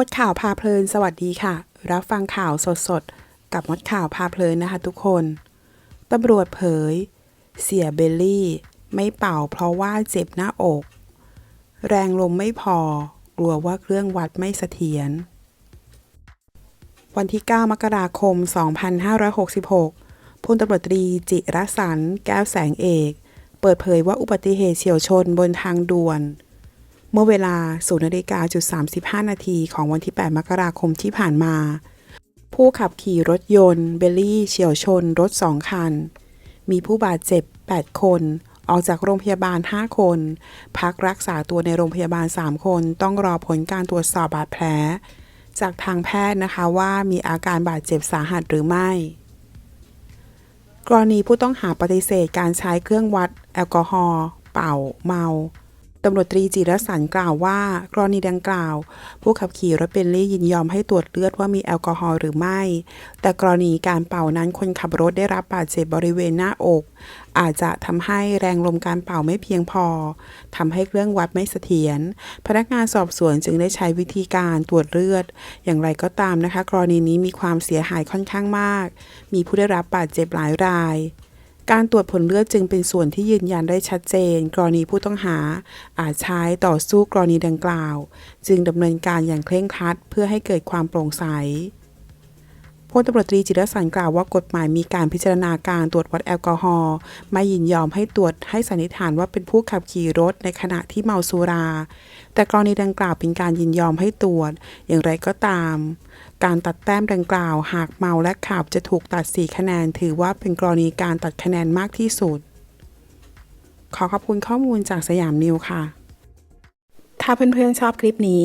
มดข่าวพาเพลิน สวัสดีค่ะ รับฟังข่าวสดๆ กับมดข่าวพาเพลินนะคะทุกคน ตำรวจเผย เสียเบลลี่ ไม่เป่าเพราะว่าเจ็บหน้าอก แรงลมไม่พอ กลัวว่าเครื่องวัดไม่เสถียร วันที่ 9 มกราคม 2566พลตำรวจตรีจิรสัน แก้วแสงเอก เปิดเผยว่าอุบัติเหตุเฉียวชนบนทางด่วน เมื่อเวลา0นาฬิกาจุด35 นาทีของวันที่ 8 มกราคมที่ผ่านมา ผู้ขับขี่รถยนต์เบลลี่เฉียวชนรถ 2 คัน มีผู้บาดเจ็บ 8 คน ออกจากโรงพยาบาล 5 คน พักรักษาตัวในโรงพยาบาล 3 คน ต้องรอผลการตรวจสอบบาดแผล จากทางแพทย์นะคะว่ามีอาการบาดเจ็บสาหัสหรือไม่ กรณีผู้ต้องหาปฏิเสธการใช้เครื่องวัดแอลกอฮอล์เป่าเมา ตำรวจตรีจิรสันกล่าวว่ากรณีดังกล่าว ผู้ขับขี่รถเบนลี่ยินยอมให้ตรวจเลือดว่ามีแอลกอฮอล์หรือไม่ แต่กรณีการเป่านั้นคนขับรถได้รับบาดเจ็บบริเวณหน้าอก อาจจะทำให้แรงลมการเป่าไม่เพียงพอทำให้เครื่องวัดไม่เสถียรพนักงานสอบสวนจึงได้ใช้วิธีการตรวจเลือด อย่างไรก็ตามนะคะ กรณีนี้มีความเสียหายค่อนข้างมาก มีผู้ได้รับบาดเจ็บหลายราย การตรวจผลเลือดจึงเป็นส่วนที่ยืนยันได้ชัดเจน กรณีผู้ต้องหา อาจใช้ต่อสู้กรณีดังกล่าว จึงดำเนินการอย่างเคร่งครัดเพื่อให้เกิดความโปร่งใส ลตำรวจตรีจิรสันกล่าวว่ากฎหมายมีการพิจารณาการตรวจวัดแอลกอฮอล์ไม่ยินยอมให้ตรวจให้สันนิษฐานว่าเป็นผู้ขับขี่รถในขณะที่เมาสุรา แต่กรณีดังกล่าวเป็นการยินยอมให้ตรวจ อย่างไรก็ตาม การตัดแต้มดังกล่าว หากเมาและขับจะถูกตัด 4 คะแนน ถือว่าเป็นกรณีการตัดคะแนนมากที่สุด ขอขอบคุณข้อมูลจากสยามนิวค่ะ ถ้าเพื่อนๆชอบคลิปนี้